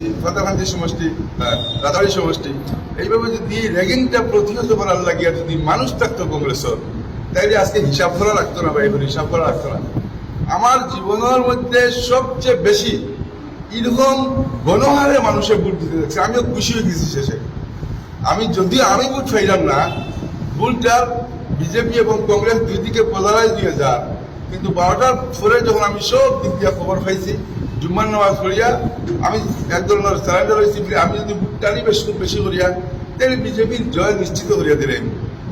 ফাতাকান্দি সমষ্টি আহ, রাতাড়ি সমষ্টি এইভাবে যদি র্যাগিংটা প্রতিহত করার লাগিয়া যদি মানুষ থাকতো কংগ্রেসের তাইলে আজকে হিসাব করা রাখতো না এগুলো হিসাব করা রাখতো না। আমার জীবনের মধ্যে সবচেয়ে বেশি এরকম গণহারে মানুষের ভোট দিতে দেখছে আমিও খুশি হয়ে গেছি শেষে। আমি যদি আমি ভোট পাইলাম না ভুলটা বিজেপি এবং কংগ্রেস দুই দিকে পোলারাইজ দিয়ে যান কিন্তু বারোটার পরে যখন আমি সব দিক দিয়ে খবর পাইছি জুম্মার নামাজ করিয়া আমি এক ধরনের সারেন্ডার হয়েছি আমি যদি ভোট টানি বেশি বেশি করিয়া তাহলে বিজেপির জয় নিশ্চিত করিয়া দিলেন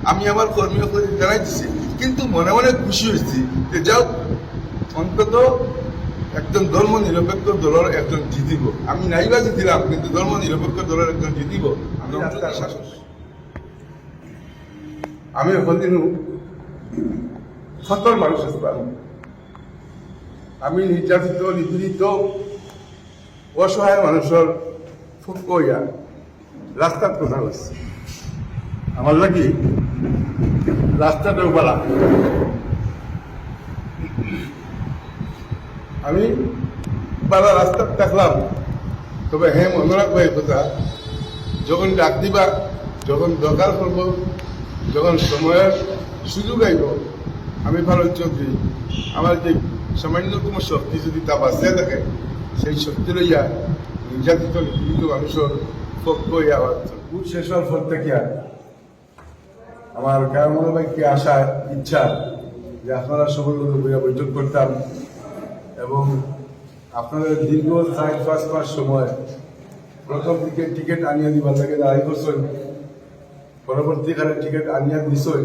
আমি আমার কর্মীয় করে জানাই দিছি কিন্তু মনে মনে খুশি হয়েছি যে যাও অন্তত একজন ধর্ম নিরপেক্ষ দলের একজন জিতিব আমি নাইবা জিতিলাম কিন্তু ধর্ম নিরপেক্ষ দলের একজন জিতিব আমি। আমি কোনদিন সত্তর মানুষ আসলাম আমি নির্যাতিত, নিপীড়িত, অসহায় মানুষের খুব কইয়া রাস্তার কথা হচ্ছে আমার লাগি রাস্তাটাও বলা আমি বালা রাস্তা দেখলাম, তবে হ্যাঁ মনে রাখব এই কথা, যখন ডাক দিবা, যখন দরকার করব যখন সময়ের সুযোগ আইব, আমি ভালো চৌধুরী আমার যে সামান্যতম শক্তি যদি তা বাঁচিয়ে থাকে, সেই শক্তি লইয়া নির্যাতিত নিপীড়িত মানুষের পক্ষ হইয়া ভোট শেষ হওয়ার পর থেকে আমার কারণ কি আশা, ইচ্ছা যে আপনারা সবাই লোক বইয়া বৈঠক করতাম এবং আপনাদের দীর্ঘ চার পাঁচ মাস সময় প্রথম দিকে টিকিট আনিয়ে দিবার লাগে দাঁড়াই করছেন, পরবর্তীকালে টিকিট আনিয়ে দিছেন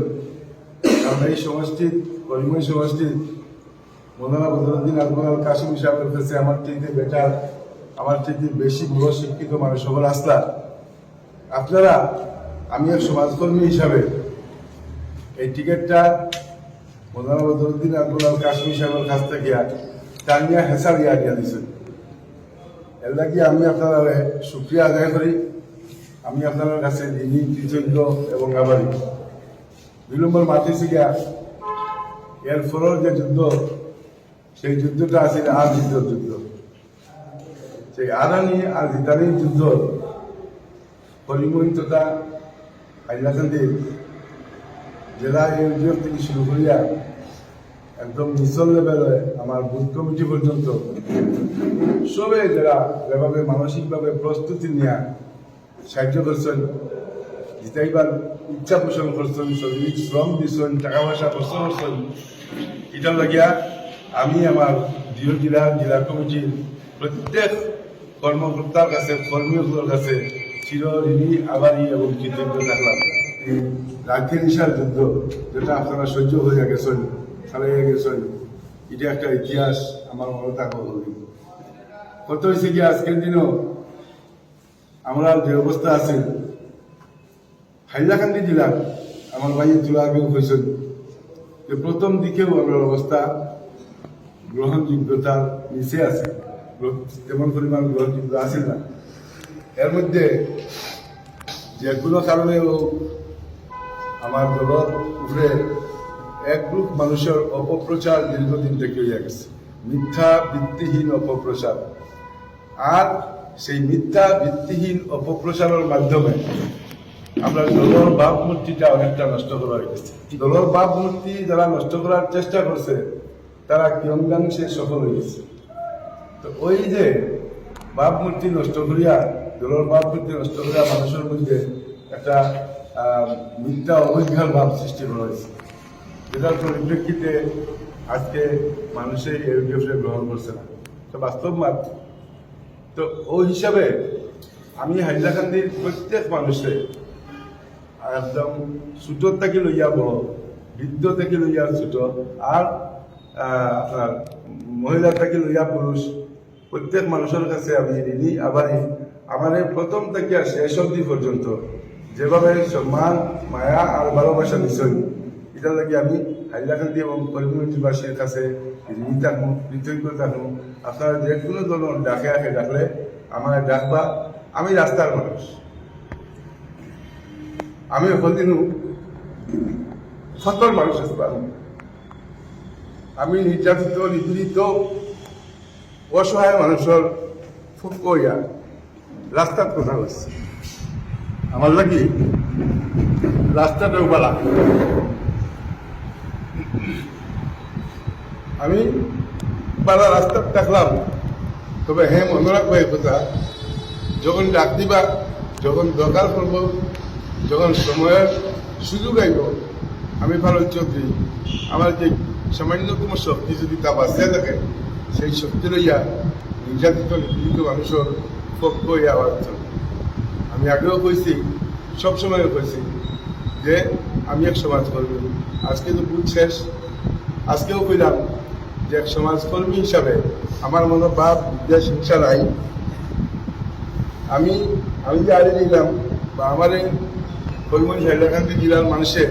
কারণ এই সমষ্টির করিমই সমষ্টির মোলানা বদরুদ্দিন আকবর কাশিম সাহেবের কাছে আমার চাইতে বেটার, আমার চাইতে বেশি বড় শিক্ষিত মানুষ সবার আসলা আপনারা, আমি এক সমাজকর্মী হিসাবে এই টিকিটটা মোলানা বদরুদ্দিন আকবর কাশ্মীর সাহেবের কাছ থেকে তার নিয়ে হেসার ইয়া দিয়া দিছেন। এর লাগি আমি আপনার সুক্রিয়া আদায় করি। আমি আপনার কাছে ঋণী, কৃতজ্ঞ এবং আবারই দুই নম্বর গিয়া এর ফলের যে যুদ্ধ সেই যুদ্ধটা আছে আর যুদ্ধ। সেই আদানি আর জিতানির যুদ্ধ। কলিমুন তথা হাইলাকান্দির জেলা ইউনিয়ন থেকে শুরু করিয়া একদম মিশন লেভেলে আমার বুথ কমিটি পর্যন্ত সবে যারা যেভাবে মানসিকভাবে প্রস্তুতি নেওয়া সাহায্য করছেন, জিতাইবার ইচ্ছা পোষণ করছেন, শরীরিক শ্রম দিচ্ছেন টাকা পয়সা খরচ করছেন এটা লাগিয়া আমি আমার জিও জেলা জেলা কমিটির প্রত্যেক কর্মকর্তার কাছে কর্মীগুলোর কাছে চির ঋণী আবারই এবং কৃতজ্ঞ থাকলাম এই রাজ্যের নিশার যুদ্ধ যেটা আপনারা সহ্য হয়ে গেছেন, চালিয়ে গেছেন, এটা একটা ইতিহাস, আমার মনে থাকব কত হয়েছে কি আজকের দিনও? আমরা যে অবস্থা আছে, হাইলাকান্দি জেলার আমার ভাই তোলা আগেও হয়েছেন। যে প্রথম দিকেও আমার অবস্থা গ্রহণযোগ্যতার নিচে আছে। তেমন পরিমাণ গ্রহণযোগ্য আছে না। এর মধ্যে যে কোনো কারণেও আমার দলের উপরে এক গ্রুপ মানুষের অপপ্রচার দীর্ঘদিন থেকে হইয়া গেছে। মিথ্যা ভিত্তিহীন অপপ্রচার। আর সেই মিথ্যা ভিত্তিহীন অপপ্রচারের মাধ্যমে আমরা দলের ভাবমূর্তিটা অনেকটা নষ্ট করা হয়ে গেছে দলের ভাবমূর্তি যারা নষ্ট করার চেষ্টা করছে তারা কিয়ঙ্গাংশে সফল হয়েছে। তো ওই যে বাপ মূর্তি নষ্ট করিয়া দলের মূর্তি নষ্ট করিয়া মানুষের মধ্যে একটা মিথ্যা অবৈজ্ঞার ভাব সৃষ্টি হয়েছে। যেটার পরিপ্রেক্ষিতে আজকে মানুষের ইউডিএফে গ্রহণ করছে না। তো বাস্তব মাত তো ওই হিসাবে আমি হাইলাকান্দির প্রত্যেক মানুষে একদম ছোট থেকে লইয়া বড়, বৃদ্ধ থেকে লইয়া ছোট, আর মহিলা থেকে লইয়া পুরুষ, প্রত্যেক মানুষের কাছে আমি ঋণী আবারই আমার এই প্রথম থেকে শেষ অবধি পর্যন্ত যেভাবে সম্মান, মায়া আর ভালোবাসা দিচ্ছেন এটা লাগে আমি হাইলাকান্দি এবং করিমগঞ্জবাসীর কাছে ঋণী থাকব কৃতজ্ঞ থাকব। আপনারা যে কোনো ধরনের ডাকে আগে ডাকলে আমার ডাকবা আমি রাস্তার মানুষ। আমি কোনদিন সত্তর মানুষ আসলাম আমি নির্যাতিত, নিপীড়িত, অসহায় মানুষের খুব কইয়া রাস্তার কথা হচ্ছে আমার লাগি রাস্তাটাও বালা আমি বালা রাস্তা দেখলাম, তবে হ্যাঁ মনে রাখব এই কথা, যখন ডাক দিবা, যখন দরকার করব যখন সময়ের সুযোগ আইব, আমি ভালো চৌধুরী আমার যে সামান্যতম শক্তি যদি তা বাঁচিয়ে থাকে, সেই শক্তি লইয়া নির্যাতিত নিপীড়িত মানুষের পক্ষ হইয়া আবার আমি আগেও কইছি সবসময় কইছি, যে আমি এক সমাজকর্মী। আজকে তো বুধ শেষ। আজকেও কইলাম যে এক সমাজকর্মী হিসাবে আমার মনে বাপ বিদ্বেষ, হিংসা নাই। আমি আমি যে আড়ে নিলাম বা আমার এই করিমগঞ্জ হাইলাকান্দি জেলার মানুষে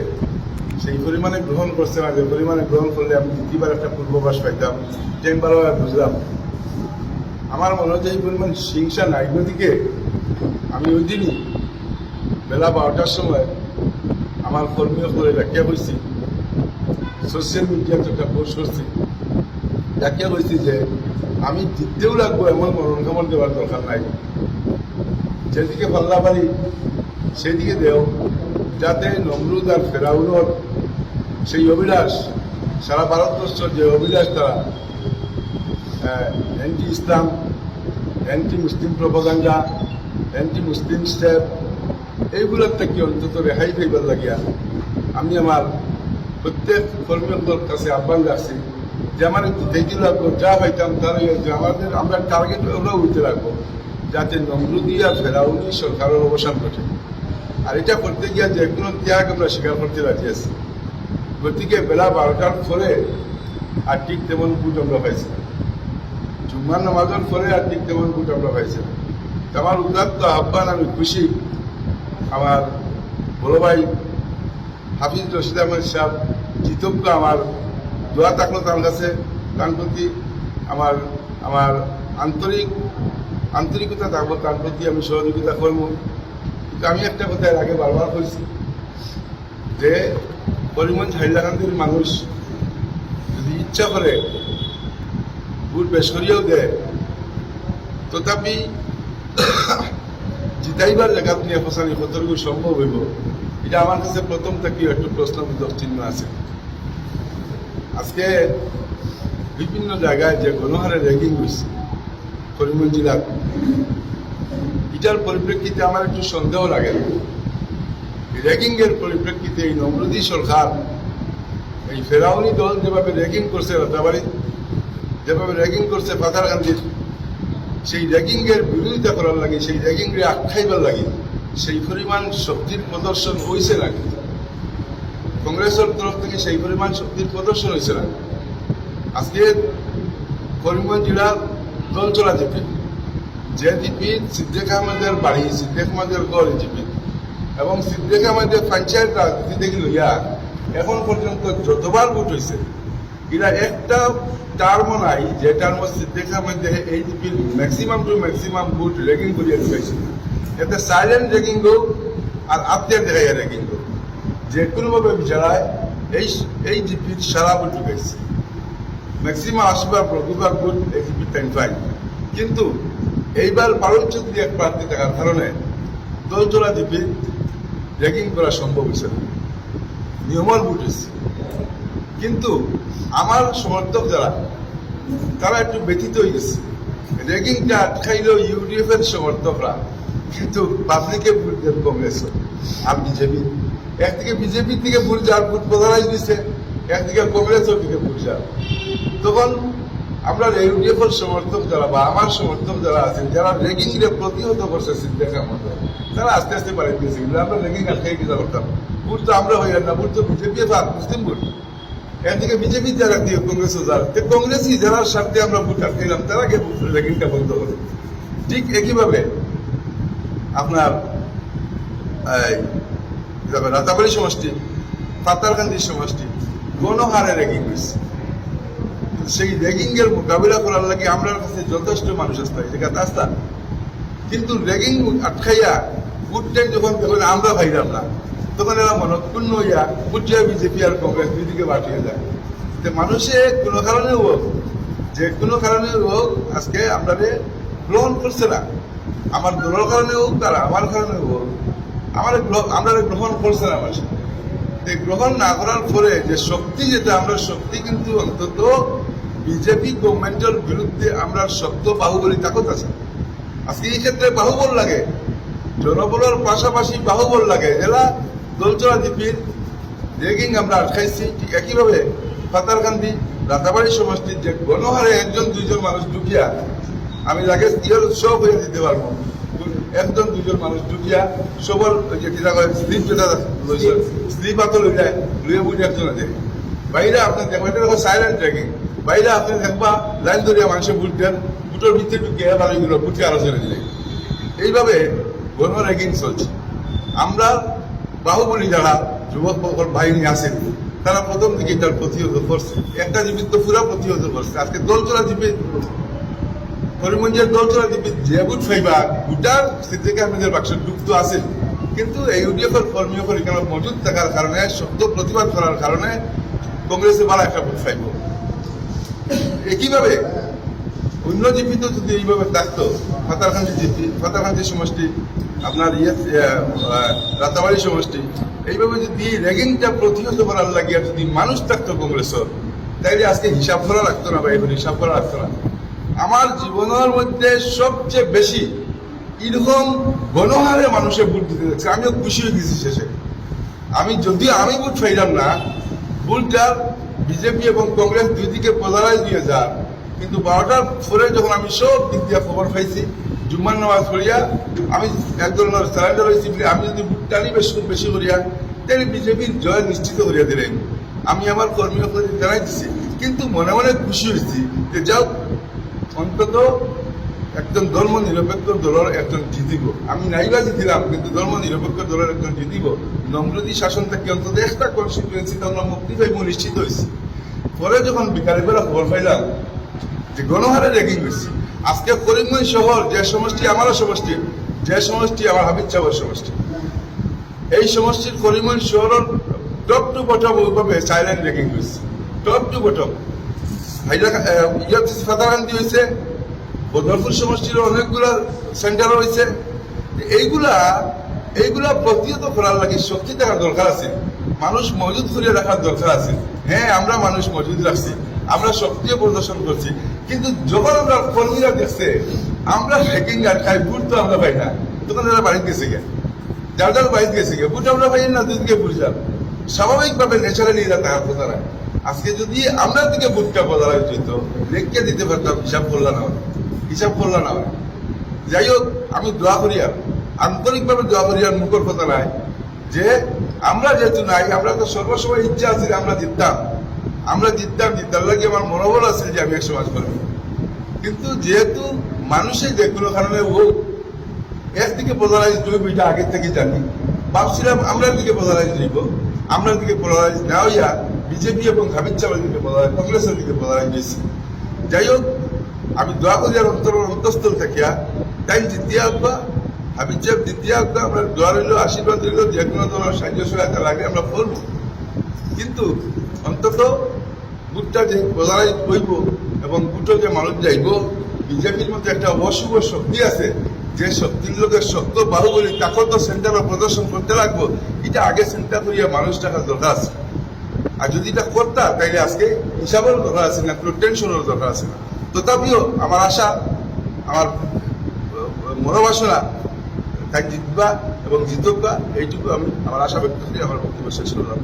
সেই পরিমাণে গ্রহণ করছে না, যে পরিমাণে গ্রহণ করলে আমি দ্বিতীয়বার একটা পূর্বাভাস পাইতাম যে আমি ভালোভাবে বুঝলাম। আমার মনে হচ্ছে এই পরিমাণ হিংসা নাই। দিকে আমি ওই দিনই বেলা বারোটার সময় আমার কর্মীয় করে ব্যাখ্যা করছি সোশ্যাল মিডিয়াতে একটা পোস্ট করছি। ব্যাখ্যা করছি যে, আমি জিততেও লাগবো এমন মরণ দেওয়ার দরকার নাই। যেদিকে পাল্লা পারি সেদিকে দেও, যাতে নমরুদ আর ফেরাউনর সেই অভিলাষ, সারা ভারতবর্ষ যে অভিলাষ তারা anti Islam anti Muslim propaganda anti Muslim step এইগুলোর থেকে অন্তত রেহাই পাইবার লাগিয়া আমি আমার প্রত্যেক কর্মীদের কাছে আহ্বান রাখছি যে আমার একটু দেখি লাগবো, যা পাইতাম তার আমাদের, আমরা টার্গেট ওগুলো উঠতে রাখব যাতে নমরুদি আর ফেরাউনি সরকারের অবসান ঘটে। আর এটা করতে গিয়ে যে কোনো ত্যাগ আমরা স্বীকার করতে রাজি গতিকে বেলা বারোটার পরে আর ঠিক তেমন বুট আমরা পাইছি না। জুম্মার নামাজের পরে আর ঠিক তেমন বুট আমরা পাইছি না। আমার উদাত্ত আহ্বান, আমি খুশি আমার বড় ভাই হাফিজ রশিদ আহমেদ সাহেব কৃতজ্ঞ আমার দোয়া থাকল তার কাছে, তার প্রতি আমার আমার আন্তরিক, আন্তরিকতা থাকব, তার প্রতি আমি সহযোগিতা করব আমি একটা কথা এর আগে বারবার বলছি যে করিমগঞ্জ হাইলাকান্দির মানুষ যদি ইচ্ছা করে ভোট বেশ করিয়েও দেয়। তথাপি জিতাইবার জায়গা নিয়ে ফসানি কতটুকু সম্ভব হইব। এটা আমার কাছে প্রথম থেকে একটু প্রশ্নবোধক চিহ্ন আছে। আজকে বিভিন্ন জায়গায় যে গণহারে র্যাগিং হয়েছে করিমগঞ্জ জেলার এটার পরিপ্রেক্ষিতে আমার একটু সন্দেহ লাগে। র্যাগিং এর পরিপ্রেক্ষিতে এই নমরুদি সরকার, এই ফেরাউনি দল যেভাবে র্যাগিং করছে রাতাবাড়ি, যেভাবে র্যাগিং করছে পাথারকান্দির সেই র্যাগিং এর বিরোধিতা করার লাগে, সেই র্যাগিং রে আখ্যাইবার লাগে, সেই পরিমাণ শক্তির প্রদর্শন হয়েছে না কংগ্রেসের তরফ থেকে সেই পরিমাণ শক্তির প্রদর্শন হয়েছে না আজকে করিমগঞ্জ জেলার দল চলা জিপি যে জিপি সিদ্দিক আহমেদের বাড়ি, সিদ্দিক আহমেদের গড় জিপি। এবং সিদ্দিক আহমেদের পঞ্চায়েত রাজনীতি থেকে লইয়া এখন পর্যন্ত যতবার ভোট হয়েছে এরা একটা টার্ম নাই যে টার্ম সিদ্দিক আহমেদ এই জিপির maximum to maximum vote rigging করিয়া ঢুকাইছে এতে সাইলেন্ট রেগিং হোক আর আত্মীয় দেখাইয়া রেগিং হোক। যে কোনোভাবে বিচারায় এই এই জিপির সারা ভোট ঢুকাইছে। ম্যাক্সিমাম আসবার, প্রতিবার ভোট এই জিপির টাইম পাই কিন্তু এইবার বারণ চৌধুরী এক প্রার্থী থাকার কারণে দলচলা জিপি র্যাগিং করা সম্ভব হয়েছে না। নিয়মর ভোট হয়েছে কিন্তু আমার সমর্থক যারা, তারা একটু ব্যথিত হয়ে গেছে। র্যাগিংটা আটকাইল ইউডিএফ এর সমর্থকরা, কিন্তু পাবলিকে দেন কংগ্রেস। আর বিজেপি। একদিকে বিজেপি থেকে ভোট যার ভোট প্রধানাইজ দিচ্ছে একদিকে কংগ্রেসের দিকে ভোট যার তখন আমরা ইউডিএফ এর সমর্থক যারা বা আমার সমর্থক যারা আছেন, যারা র্যাগিং রে প্রতিহত করছে সিদ্দিকার মতো তারা আস্তে আস্তে বাড়ি দিয়েছে। কিন্তু আমরা র্যাগিং আটকাই কিনা করতাম? ভোট তো আমরা হইয়ার না ভোট তো বিজেপি আর মুসলিম ভোট একদিকে বিজেপি যারা দিয়ে কংগ্রেসও যারা কংগ্রেসই যারা স্বার্থে আমরা ভোট আটকাইলাম তারা কে র্যাগিংটা বন্ধ করে ঠিক একইভাবে আপনার রাতাবাড়ি সমষ্টি পাতারকান্দি সমষ্টি, গণহারে র্যাগিং হয়েছে। সেই র্যাগিং এর মোকাবিলা করার লাগে আমরা কাছে যথেষ্ট মানুষ আসতে হয় যেটা রাস্তা কিন্তু র্যাগিং আটকাইয়া গুড টাইম যখন যখন আমরা ভাইরাম না, তখন এরা মনক্ষুণ্ণ হইয়া বুঝিয়া বিজেপি আর কংগ্রেস দুই দিকে বাটিয়ে যায়। যে মানুষে কোনো কারণে হোক, যে কোনো কারণে হোক, আজকে আমরা গ্রহণ করছে না। আমার দলের কারণে হোক তার আমার কারণে হোক, আমার আমরা গ্রহণ করছে না আমার। এই গ্রহণ না করার পরে যে শক্তি যেটা, আমরা শক্তি কিন্তু অন্তত বিজেপি গভর্নমেন্টের বিরুদ্ধে আমরা শক্ত বাহুবলী তাকত আছে। আজকে এই ক্ষেত্রে বাহুবল লাগে। জনবলের পাশাপাশি বাহুবল লাগে। এরা দলচরা দ্বীপের রেগিং আমরা আটকাইছি, ঠিক একইভাবে পাতারকান্দি রাতাবাড়ি সমষ্টির যে গণহারে একজন, দুইজন মানুষ ঢুকিয়া আমি তাকে ইয়ের সব হয়ে দিতে পারব। একজন দুজন মানুষ ঢুকিয়া সবর যে কিনা কয় স্লিপ যেটা স্লিপ যায় লইয়া বুঝে একজন আছে। বাইরে আপনার দেখবেন সাইলেন্ট ট্রেকিং বাইরে আপনি দেখবা লাইন ধরিয়া মানুষের বুট দেন ভিতরে ঢুকিয়ে বাড়িগুলো বুটকে আলোচনা দিলে। এইভাবে গণ র্যাগিং চলছে। আমরা বাহুবলী যারা যুবক বাহিনী আছেন, তারা প্রথম দিকে এটার প্রতিহত করছে। একটা জীবিত তো পুরা প্রতিহত করছে। আজকে দলচলা জীবিত করিমগঞ্জের দলচলা জীবিত যে বুট ফাইবা বুটার স্থিতিকে আমাদের বাক্স যুক্ত আছে। কিন্তু এই ইউডিএফের কর্মীয় পরিকাঠামো মজুদ থাকার কারণে, শব্দ প্রতিবাদ করার কারণে কংগ্রেসে ভালো একটা ভোট পাইব। একইভাবে অন্য জিপি তো যদি এইভাবে থাকতো ফাতারখান্তি জিপি ফাতারখান্তি সমষ্টি, আপনার ইয়ে রাতাবাড়ি সমষ্টি, এইভাবে যদি র্যাগিংটা প্রতিহত করার লাগিয়ে যদি মানুষ থাকতো কংগ্রেসের, তাইলে আজকে হিসাব করা রাখতো না বা এখন হিসাব করা রাখতো না। আমার জীবনের মধ্যে সবচেয়ে বেশি এরকম গণহারে মানুষের ভোট দিতে দেখছে আমিও খুশি হয়ে গেছি শেষে। আমি যদিও আমি ভোট পাইলাম না, ভোটটা বিজেপি এবং কংগ্রেস দুই দিকে পোলারাইজ দিয়ে যান কিন্তু বারোটার পরে যখন আমি সব দিক দিয়ে খবর পাইছি জুম্মান নামাজ পড়িয়া আমি এক ধরনের সারেন্ডার হয়েছি আমি যদি টানি বেশি বেশি করিয়া, তাহলে বিজেপির জয় নিশ্চিত করিয়া দিলেন। আমি আমার কর্মী জানাই দিছি। কিন্তু মনে মনে খুশি হয়েছি যে যাও অন্তত একজন ধর্ম নিরপেক্ষ দলের একজন জিতিব। আমি নাইবা জিতিলাম, কিন্তু ধর্ম নিরপেক্ষ দলের একজন জিতিব। নম্রতি শাসন থেকে অন্তত একটা কনস্টিটুয়েন্সি আমরা মুক্তি পাইব নিশ্চিত হয়েছি পরে যখন বিকালে বেলা খবর পাইলাম যে গণহারে রেগিং হয়েছে আজকে করিমগঞ্জ শহর যে সমষ্টি আমারও সমষ্টি, যে সমষ্টি আমার হাবিব চাবর সমষ্টি। এই সমষ্টির করিমগঞ্জ শহরের টপ টু বটম ওইভাবে সাইলেন্ট রেগিং হয়েছে টপ টু বটম ফাতারান্দি হয়েছে বদরপুর সমষ্টির অনেকগুলা সেন্টার রয়েছে। এইগুলা এইগুলা প্রতিহত করার লাগে শক্তি থাকার দরকার আছে। মানুষ মজুদ করে রাখার দরকার আছে। হ্যাঁ আমরা মানুষ মজুদ রাখছি, আমরা শক্তিও প্রদর্শন করছি, কিন্তু যখন আমরা কর্মীরা দেখছে, আমরা হ্যাকিং আর খাই বুট তো আমরা পাই না। তখন এরা বাড়িতে গেছে গে যার যার বাড়িতে গেছে গে বুট আমরা পাই না দুদিকে বুঝলাম স্বাভাবিকভাবে ন্যাচারালি এরা তাহার কথা আজকে যদি আমরা দিকে বুটটা বদলা যেত লেখকে দিতে পারতাম, হিসাব করলাম হয়। হিসাব করলাম না। যাই হোক, আমি দোয়া করি আর। আন্তরিকভাবে দোয়া করি আর, মুখর কথা নাই। যে আমরা যেহেতু নাই, আমরা তো সর্বসময় ইচ্ছা আছে আমরা জিততাম আমরা জিততাম জিততাম লাগে আমার মনোবল আছে যে আমি এক সমাজ করব কিন্তু যেহেতু মানুষের যে কোনো কারণে ও এর দিকে পোলারাইজ হইব, এটা আগে থেকে জানি। ভাবছিলাম আমরা দিকে পোলারাইজ হইব আমরা দিকে পোলারাইজ না হইয়া বিজেপি এবং হামিদ চাওয়ার দিকে পোলারাইজ কংগ্রেসের দিকে পোলারাইজ হয়েছে যাই হোক আমি দোয়া করি আর অন্তর অন্তঃস্থল থাকিয়া। তাই আসবা হাবিব সাহেব জিতিয়া আসবা আমরা দোয়া রইল, আশীর্বাদ রইল, যে কোনো ধরনের সাহায্য সহায়তা লাগে আমরা করব। কিন্তু অন্তত বুটটা যে পোলারাইজ হইব এবং বুটো যে মানুষ যাইব, বিজেপির মধ্যে একটা অশুভ শক্তি আছে, যে শক্তির লোকের শক্ত বাহুবলী তাকে তো সেন্টারে প্রদর্শন করতে লাগবো। এটা আগে চিন্তা করিয়া মানুষ টাকার দরকার আছে। আর যদি এটা করতা, তাইলে আজকে হিসাবেরও দরকার আছে না, কোনো টেনশনেরও দরকার আছে না। তথাপিও আমার আশা, আমার মনোবাসনা, তাই জিতবা এবং জিতবা এইটুকু আমি, আমার আশা ব্যক্ত করি, আমার বক্তব্য শেষ করলাম।